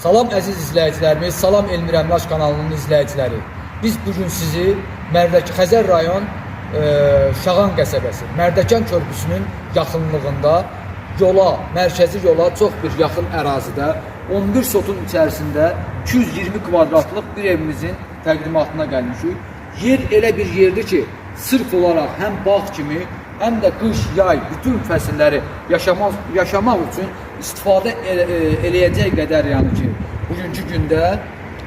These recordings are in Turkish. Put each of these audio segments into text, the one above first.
Salam əziz izləyicilərimiz, salam Elmir Əmraş kanalının izləyiciləri. Biz bugün sizi Mərdəki Xəzər rayon e, Şağan qəsəbəsi, Mərdəkan körpüsünün yaxınlığında yola, mərkəzi yola çox bir yaxın ərazidə 11 sotun içərisində 220 kvadratlıq bir evimizin təqdimatına gəlmişik. Yer elə bir yerdir ki, sırf olaraq həm bağ kimi, həm də qış, yay, bütün fəsilləri yaşamaq yaşamaq üçün istifadə el- e, eləyəcək qədər yəni ki, bugünkü gündə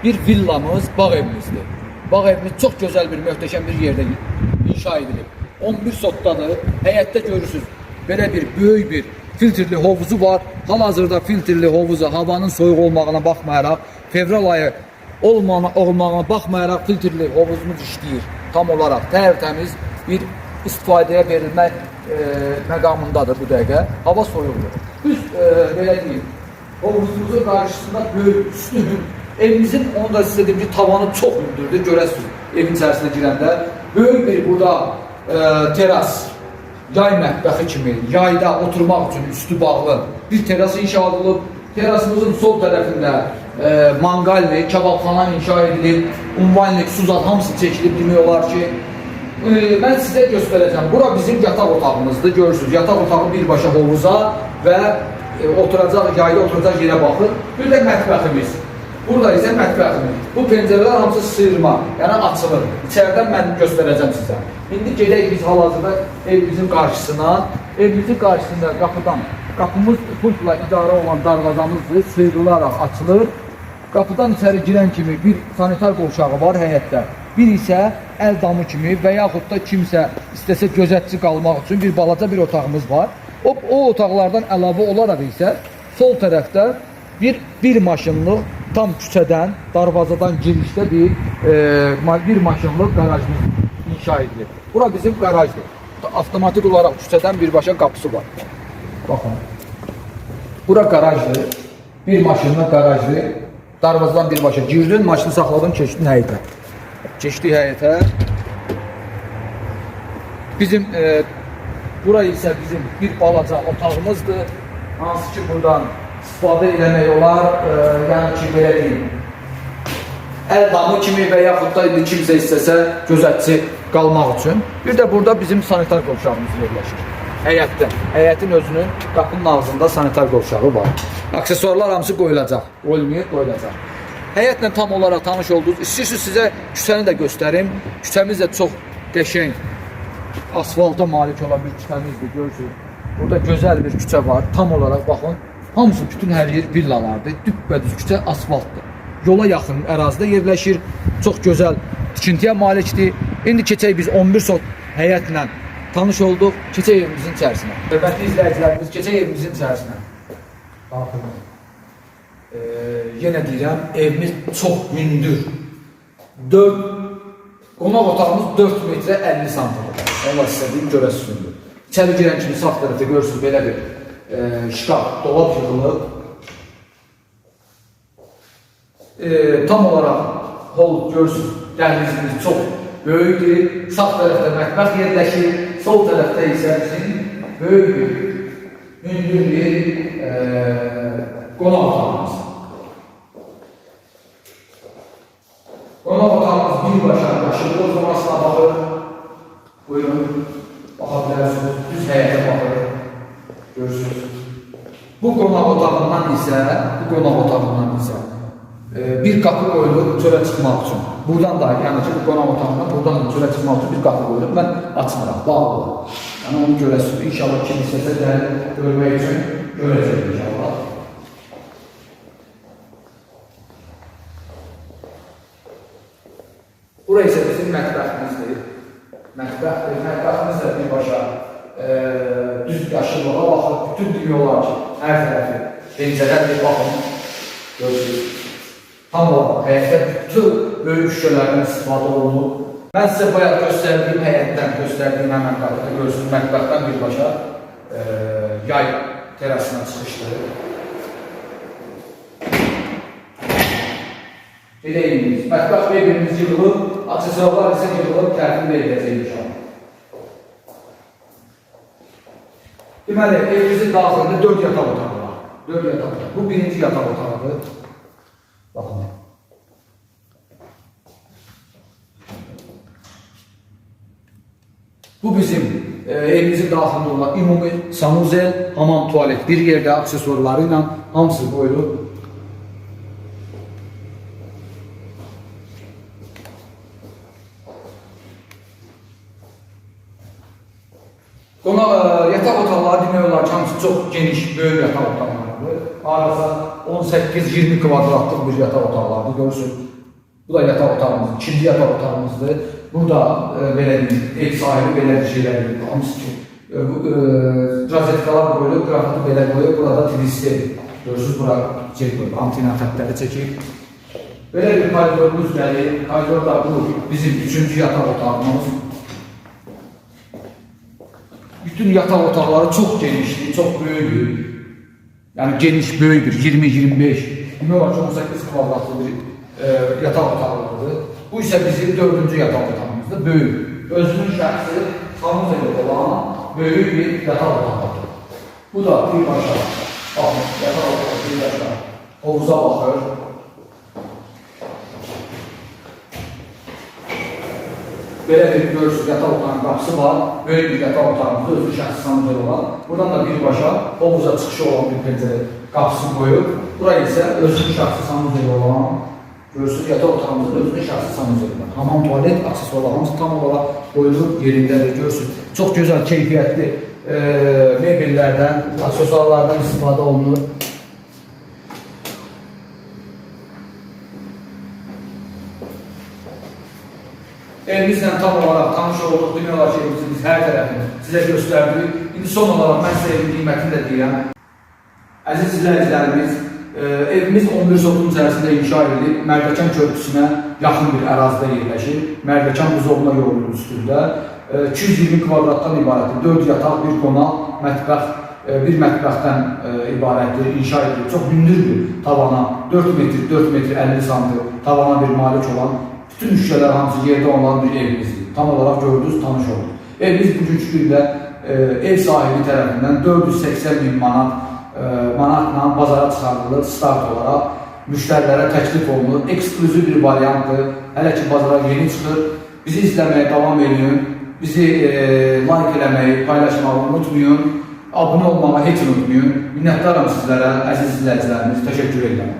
bir villamız, bağ evimizdir. Bağ evimiz çox gözəl bir, möhtəşəm bir yerdə inşa edilib. 11 sotdadır. Həyətdə görürsüz. Belə bir böyük bir filtrli hovuzu var. Hal-hazırda filtrli hovuza havanın soyuq olmağına baxmayaraq fevral ayı olmağına, olmağına baxmayaraq filtrli hovuzumuz işləyir. Tam olaraq tərtəmiz bir istifadəyə verilmək e, məqamındadır bu dəqiqə. Hava soyuqdur. Biz e, belə deyim, hovuzumuzun qarşısında böyük üstün evimizin onu da size ki tavanı çox hündürdür. Görəsiniz evin içərisinə girəndə böyük bir burada e, teras yay mətbəxi kimi yayda oturmaq üçün üstü bağlı bir teras inşa edilib. Terasımızın sol tərəfində e, mangalli, kebabxana inşa edilib. Unvanlik, suzat hamısı çəkilib demək ki, e, mən sizə göstərəcəm. Bura bizim yataq otağımızdır. Görürsünüz, yataq otağı birbaşa hovuza və e, oturacaq, yayda oturacaq yerə baxır. Bir də mətbəximiz. Burada isə mətbəximiz. Bu pəncərələr hamısı sıyırma, yəni açılır. İçəridən mən göstərəcəm sizə. İndi gedək biz hal-hazırda evimizin qarşısına. Evimizin qarşısında qapıdan, qapımız pultla idarə olan darvazamızdır, sıyrılaraq açılır. Qapıdan içəri girən kimi bir sanitar qovşağı var həyətdə. Bir isə əl damı kimi və yaxud da kimsə istəsə gözətçi qalmaq üçün bir balaca bir otağımız var. O, o otaqlardan əlavə olaraq isə sol tərəfdə bir bir maşınlıq tam küçədən, darvazadan girişdə bir e, bir maşınlıq qarajımız inşa edilib. Bura bizim qarajdır. Avtomatik olaraq küçədən birbaşa qapısı var. Baxın. Bura qarajdır. Bir maşınla qarajdır. Darvazadan birbaşa girdin, maşını saxladın, keçdin həyətə. Keçdik həyətə. Bizim e, bura isə bizim bir balaca otağımızdır. Hansı ki buradan istifadə eləmək olar, e, yəni ki belə deyim. Əl damı kimi və yaxud da indi kimsə istəsə gözətçi qalmaq üçün. Bir də burada bizim sanitar qovşağımız yerləşir. Həyətdə, həyətin özünün qapının ağzında sanitar qovşağı var. Aksesuarlar hamısı qoyulacaq. Qoyulmayıb, qoyulacaq. Həyətlə tam olaraq tanış oldunuz. İstəyirsiniz sizə küçəni də göstərim. Küçəmiz də çox qəşəng, asfalta malik olan bir küçəmizdir, görürsünüz. Burada gözəl bir küçə var. Tam olaraq baxın. Hamısı bütün hər yer villalardır. Düppədüz küçə asfaltdır. Yola yaxın ərazidə yerləşir. Çox gözəl tikintiyə malikdir. İndi keçək biz 11 sot həyətlə tanış olduq. Keçək evimizin içərisinə. Hörmətli izləyicilərimiz, keçək evimizin içərisinə. Baxın. Ee, yenə deyirəm, evimiz çox hündür. 4 qonaq otağımız 4 metrə 50 santimetr. Allah sizə deyim, görəsiniz. İçəri girən kimi sağ tərəfdə görürsünüz belə bir e, şkaf, dolab yığılıb. E, tam olaraq hol görürsünüz, dəhlizimiz çox böyükdür. Sağ tərəfdə mətbəx yerləşir, sol tərəfdə isə bizim böyük bir hündür bir e, qonaq otağımız. Qonaq otağımız birbaşa yaşıqlı zomasına baxır. Buyurun, baxa bilərsiniz, düz həyətə baxır. Görürsünüz. Bu qonaq otağından isə, bu qonaq otağından isə e, bir qapı qoyulub çölə çıxmaq üçün. Buradan da, yəni ki, bu qonaq otağından buradan da çölə çıxmaq üçün bir qapı qoyulub. Mən açmıram, bağlıdır. Yəni onu görəsiniz. İnşallah kim istəsə də görmək üçün görəcək inşallah. Burası ise bizim mətbəximizdir. Mətbəxdir. Mətbəximiz də birbaşa e, düz yaşıllığa baxır. Bütün dünyalar ki, hər tərəfi pencərədən bir baxın. Görürsünüz. Tam olaraq həyətdə bütün böyük şüşələrdən istifadə olunub. Mən sizə bayaq göstərdiyim həyətdən, göstərdiyim həmən qarşıda görürsünüz, mətbəxdən birbaşa e, yay terasına çıxışdır. Biləyimiz, mətbəx mebelimiz yığılıb, aksesuarlar isə yığılıb, tərtib ediləcək inşallah. Deməli, evimizin daxilində 4 yataq otağı var. 4 yataq otağı. Bu birinci yataq otağıdır. Baxın. Bu bizim e, evimizin daxilində olan ümumi sanuzel, hamam, tualet bir yerdə aksesuarları ilə hamısı qoyulub. Qonaq yataq otaqları demək olar ki, hamısı çox geniş, böyük yataq otaqlarıdır. Arada 18-20 kvadratlıq bir yataq otaqlardır, görürsünüz. Bu da yataq otağımız, ikinci yataq otağımızdır. Burada e, belə ev sahibi belə bir şeylər edir. Hamısı ki, e, bu e, rozetkalar qoyulub, qrafiti belə qoyub, burada tvistli. Görürsünüz, bura şey qoyub, antina xəttləri çəkib. Belə bir koridorumuz gəlir. Koridor da bu bizim üçüncü yataq otağımız. Bütün yataq otaqları çox genişdir, çox böyükdür. Yəni geniş, böyükdür, 20-25. Demək olar ki, 18 kvadratlı bir e, yataq otağıdır. Bu isə bizim dördüncü yataq otağımızdır, böyük. Özünün şəxsi tanız evi olan böyük bir yataq otağıdır. Bu da birbaşa, baxın, yataq otağı birbaşa hovuza baxır. Belə bir görürsünüz, yataq otağının qapısı var. Böyük bir yataq otağımızda özü şəxsi sanatör olan. Buradan da birbaşa hovuza çıxışı olan bir pəncərə qapısı qoyub. Buraya isə özünün şəxsi sanatör olan görürsünüz, yataq otağımızda özünün şəxsi sanatör var. Hamam, tualet, aksesuarlarımız tam olaraq qoyulub yerindədir. Görürsünüz, çox gözəl, keyfiyyətli e, mebellərdən, aksesuarlardan istifadə olunur. Evimizlə tam olaraq tanış olduq, demək olar ki, evimizin biz hər tərəfini sizə göstərdik. İndi son olaraq mən sizə evin qiymətini də deyirəm. Əziz izləyicilərimiz, e, evimiz 11 sotun içərisində inşa edilib, Mərdəkan körpüsünə yaxın bir ərazidə yerləşir. Mərdəkan buzovna yolunun üstündə. E, 220 kvadratdan ibarətdir. 4 yataq, bir qonaq, mətbəx, e, bir mətbəxdən e, ibarətdir, inşa edilib. Çox hündürdür tavana. 4 metr, 4 metr 50 santı tavana bir malik olan şüşələr hamısı yerdə olan bir evimizdir. Tam olaraq gördünüz, tanış olun. Evimiz bugünkü gündə e, ev sahibi tərəfindən 480 bin manat e, manatla bazara çıxarılır start olaraq. Müştərilərə təklif olunur. Ekskluziv bir variantdır. Hələ ki bazara yeni çıxır. Bizi izləməyə davam edin. Bizi e, like eləməyi, paylaşmağı unutmayın. Abunə olmağı heç unutmayın. Minnətdaram sizlərə, əziz izləyicilərimiz. Təşəkkür edirəm.